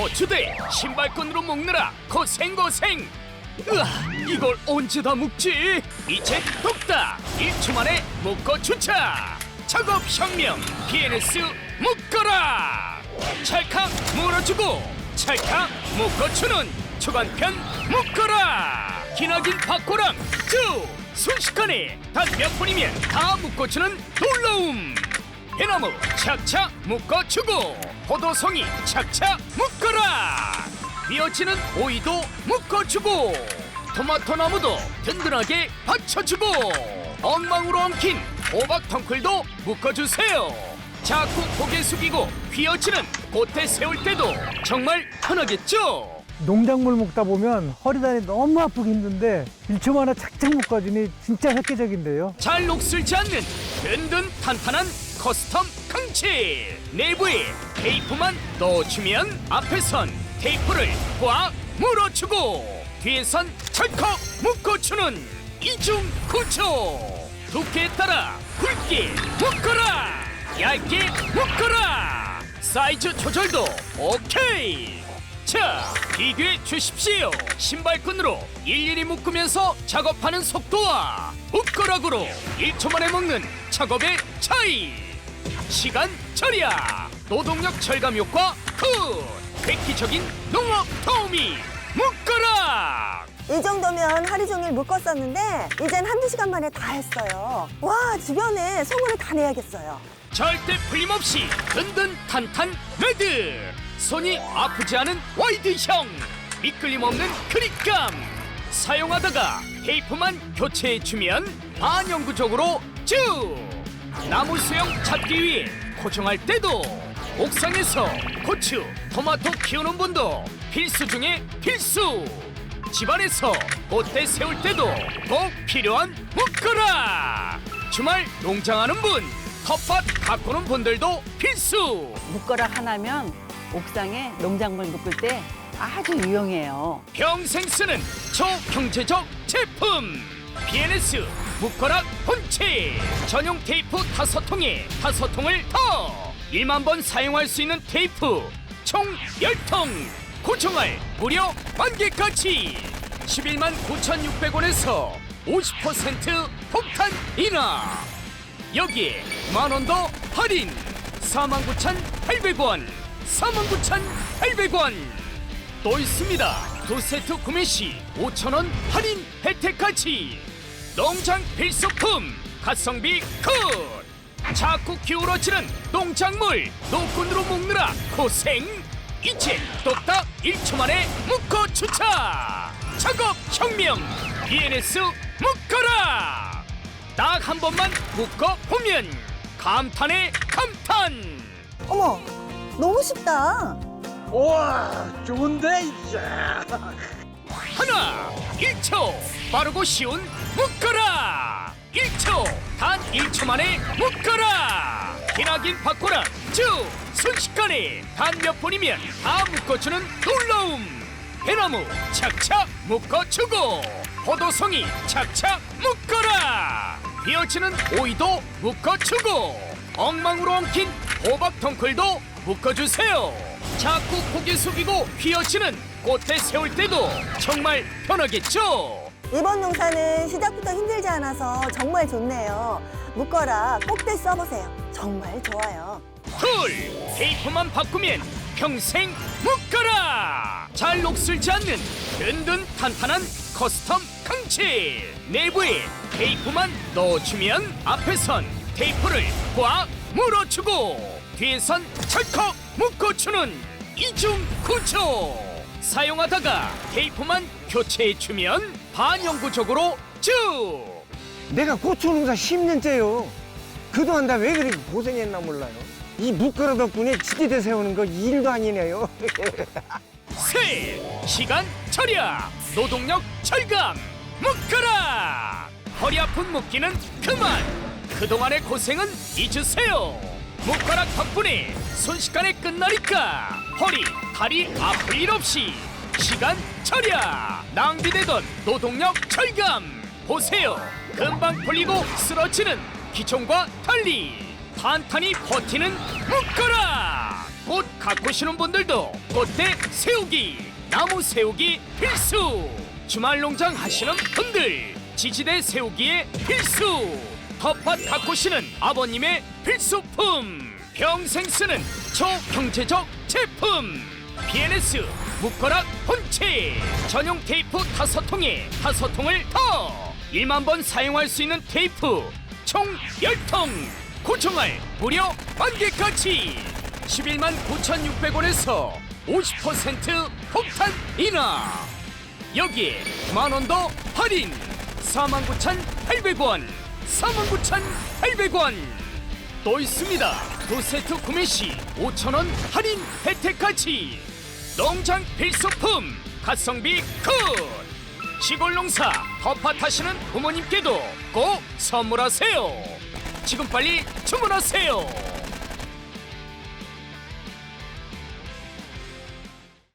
고추대 신발끈으로 묶느라 고생고생. 으아 이걸 언제 다 묶지? 이제 뚝딱 1초 만에 묶어 주차. 작업 혁명 BNS 묶어라. 찰칵 물어주고 찰칵 묶어주는 초간편 묶어라. 기나긴 바코랑 쭉 순식간에 단 몇 분이면 다 묶어주는 놀라움. 해나무 착착 묶어주고 포도송이 착착 묶어라! 비어지는 오이도 묶어주고 토마토 나무도 든든하게 받쳐주고 엉망으로 엉킨 호박 덩클도 묶어주세요! 자꾸 고개 숙이고 휘어지는 꽃에 세울 때도 정말 편하겠죠? 농작물 묶다 보면 허리다리 너무 아프기 힘든데 1초 만에 착착 묶어주니 진짜 획기적인데요. 잘 녹슬지 않는 든든 탄탄한 커스텀 강치. 내부에 테이프만 넣어주면 앞에선 테이프를 꽉 물어주고 뒤에선 철컥 묶어주는 이중 구조. 두께에 따라 굵게 묶어라. 얇게 묶어라. 사이즈 조절도 오케이. 자, 비교해 주십시오. 신발끈으로 일일이 묶으면서 작업하는 속도와 묶어락으로 1초 만에 먹는 작업의 차이. 시간 절약, 노동력 절감 효과 굿. 획기적인 농업 도우미 묶어락. 이 정도면 하루 종일 묶었었는데 이젠 한두 시간 만에 다 했어요. 와 주변에 소문을 다 내야겠어요. 절대 풀림없이 든든 탄탄 레드 손이 아프지 않은 와이드형 미끌림 없는 그립감 사용하다가 테이프만 교체해주면 반영구적으로 쭉 나무 수영 찾기 위해 고정할 때도 옥상에서 고추, 토마토 키우는 분도 필수 중에 필수. 집안에서 꽃대 세울 때도 꼭 필요한 묶어라. 주말 농장하는 분 텃밭 가꾸는 분들도 필수. 묶어락 하나면 옥상에 농작물 묶을 때 아주 유용해요. 평생 쓰는 초경제적 제품 BNS 묶어락 본체 전용 테이프 다섯 통에 다섯 통을 더 1만 번 사용할 수 있는 테이프 총 10통. 고정할 무려 만 개까지 11만 9,600원에서 50% 폭탄 인하. 여기에 만원 더 할인. 49,800원. 49,800원. 또 있습니다. 두 세트 구매 시 5,000원 할인 혜택까지 농장 필수품 가성비 굿 자꾸 기울어지는 농작물 노끈으로 묶느라 고생 이제 뚝딱 1초 만에 묶어 주차 작업 혁명 BNS 묶어라 딱 한 번만 묶어 보면 감탄의 감탄 어머 너무 쉽다. 우와, 좋은데? 이야. 하나 1초 빠르고 쉬운 묶어라! 1초 단 1초 만에 묶어라! 기나긴 바코라! 쭉! 순식간에 단 몇 분이면 다 묶어주는 놀라움! 해나무 착착 묶어주고 포도송이 착착 묶어라! 비어지는 오이도 묶어주고 엉망으로 엉킨 호박 덩클도 묶어주세요! 자꾸 고개 숙이고 휘어지는 꽃대 세울 때도 정말 편하겠죠 이번 농사는 시작부터 힘들지 않아서 정말 좋네요. 묶어라 꼭대 써보세요. 정말 좋아요. 둘 테이프만 바꾸면 평생 묶어라 잘 녹슬지 않는 든든 탄탄한 커스텀 강치 내부에 테이프만 넣어주면 앞에선 테이프를 꽉 물어주고 뒤에선 철컥 묶어주는 이중 구조 사용하다가 테이프만 교체해 주면 반영구적으로 쭉 내가 고추 농사 10년째요. 그동안 나 왜 그렇게 고생했나 몰라요. 이 묶어라 덕분에 지지대 세우는 거 일도 아니네요. 셋 시간 절약 노동력 절감 묶어라 허리 아픈 묶기는 그만 그동안의 고생은 잊으세요 묶어락 덕분에 순식간에 끝나니까 허리 다리 아플 일 없이 시간 절약 낭비되던 노동력 절감 보세요 금방 풀리고 쓰러지는 기총과 달리 탄탄히 버티는 묶어라 꽃 가꾸시는 분들도 꽃대 세우기, 나무 세우기 필수. 주말 농장 하시는 분들 지지대 세우기에 필수. 텃밭 가꾸시는 아버님의 필수품. 평생 쓰는 초경제적 제품. BNS 묶어락 본체 전용 테이프 다섯 통에 다섯 통을 더. 1만 번 사용할 수 있는 테이프 총 10통. 고정할 무려 만 개까지. 11만 9,600원에서 50% 폭탄 인하. 여기에 만원 더 할인. 49,800원. 49,800원. 또 있습니다. 두 세트 구매 시 5,000원 할인 혜택까지 농장 필수품 가성비 굿! 시골 농사 텃밭 하시는 부모님께도 꼭 선물하세요. 지금 빨리 주문하세요